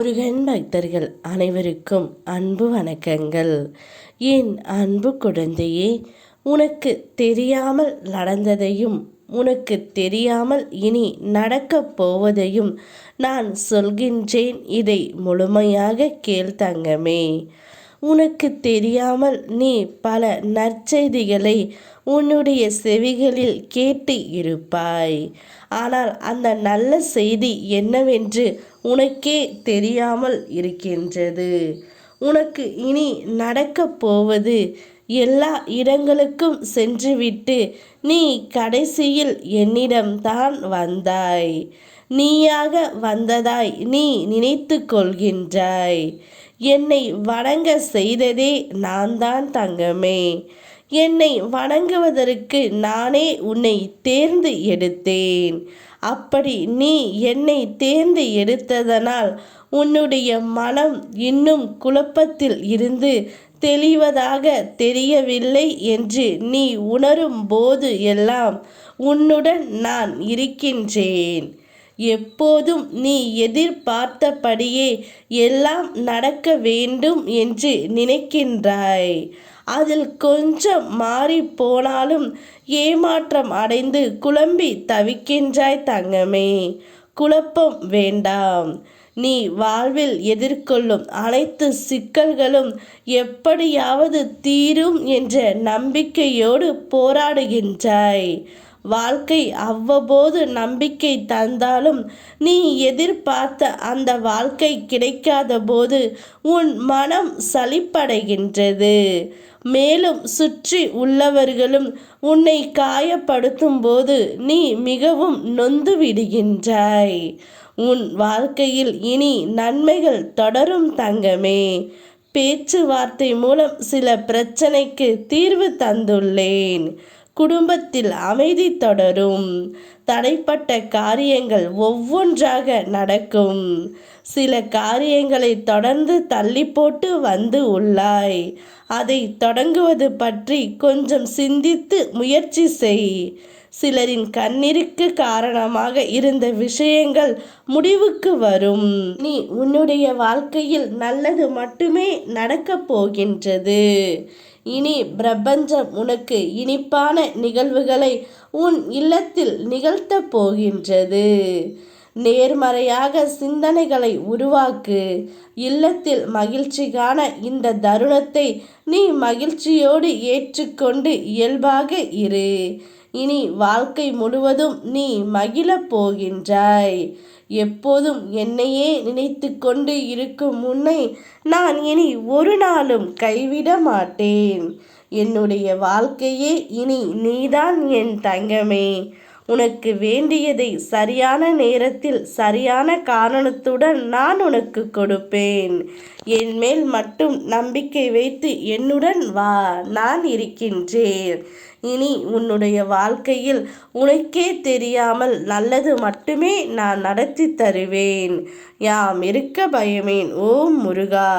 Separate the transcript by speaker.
Speaker 1: முருகன் பக்தர்கள் அனைவருக்கும் அன்பு வணக்கங்கள். என் அன்பு குழந்தையே உனக்கு தெரியாமல் நடந்ததையும் உனக்கு தெரியாமல் இனி நடக்கப் போவதையும் நான் சொல்கின்றேன். இதை முழுமையாக கேள் தங்கமே. உனக்கு தெரியாமல் நீ பல நற்செய்திகளை உன்னுடைய செவிகளில் கேட்டு இருப்பாய். ஆனால் அந்த நல்ல செய்தி என்னவென்று உனக்கே தெரியாமல் இருக்கின்றது. உனக்கு இனி நடக்கப் போவது எல்லா இடங்களுக்கும் சென்றுவிட்டு நீ கடைசியில் என்னிடம் தான் வந்தாய். நீயாக வந்ததாய் நீ நினைத்து கொள்கின்றாய். என்னை வணங்க செய்ததே நான் தான் தங்கமே. என்னை வணங்குவதற்கு நானே உன்னை தேர்ந்து எடுத்தேன். அப்படி நீ என்னை தேர்ந்து எடுத்ததனால் உன்னுடைய மனம் இன்னும் குழப்பத்தில் இருந்து தெளிவதாக தெரியவில்லை என்று நீ உணரும் போது எல்லாம் உன்னுடன் நான் இருக்கின்றேன். எப்போதும் நீ எதிர்பார்த்தபடியே எல்லாம் நடக்க வேண்டும் என்று நினைக்கின்றாய். அதில் கொஞ்சம் மாறி போனாலும் ஏமாற்றம் அடைந்து குழம்பி தவிக்கின்றாய் தங்கமே. குழப்பம் வேண்டாம். நீ வாழ்வில் எதிர்கொள்ளும் அனைத்து சிக்கல்களும் எப்படியாவது தீரும் என்ற நம்பிக்கையோடு போராடுகின்றாய். வாழ்க்கை அவ்வப்போது நம்பிக்கை தந்தாலும் நீ எதிர்பார்த்த அந்த வாழ்க்கை கிடைக்காத போது உன் மனம் சலிப்படைகின்றது. மேலும் சுற்றி உள்ளவர்களும் உன்னை காயப்படுத்தும் போது நீ மிகவும் நொந்து விடுகின்றாய். உன் வாழ்க்கையில் இனி நன்மைகள் தொடரும் தங்கமே. பேச்சுவார்த்தை மூலம் சில பிரச்சனைக்கு தீர்வு தந்துள்ளேன். குடும்பத்தில் அமைதி தொடரும். தடைப்பட்ட காரியங்கள் ஒவ்வொன்றாக நடக்கும். சில காரியங்களை தொடர்ந்து தள்ளி போட்டு வந்து உள்ளாய். அதை தொடங்குவது பற்றி கொஞ்சம் சிந்தித்து முயற்சி செய். சிலரின் கண்ணீருக்கு காரணமாக இருந்த விஷயங்கள் முடிவுக்கு வரும். நீ உன்னுடைய வாழ்க்கையில் நல்லது மட்டுமே நடக்கப் போகின்றது. இனி பிரபஞ்சம் உனக்கு இனிப்பான நிகழ்வுகளை உன் இல்லத்தில் நிகழ்த்தப் போகின்றது. நேர்மறையாக சிந்தனைகளை உருவாக்கு. இல்லத்தில் மகிழ்ச்சிக்கான இந்த தருணத்தை நீ மகிழ்ச்சியோடு ஏற்றுக்கொண்டு இயல்பாக இரு. இனி வாழ்க்கை முழுவதும் நீ மகிழப் போகின்றாய். எப்போதும் என்னையே நினைத்து கொண்டு இருக்கும் உன்னை நான் இனி ஒரு நாளும் கைவிட மாட்டேன். என்னுடைய வாழ்க்கையே இனி நீதான் என் தங்கமே. உனக்கு வேண்டியதை சரியான நேரத்தில் சரியான காரணத்துடன் நான் உனக்கு கொடுப்பேன். என் மேல் மட்டும் நம்பிக்கை வைத்து என்னுடன் வா நான் இருக்கின்றேன். இனி உன்னுடைய வாழ்க்கையில் உனக்கே தெரியாமல் நல்லது மட்டுமே நான் நடத்தி தருவேன். யாம் இருக்க பயமேன் ஓம் முருகா.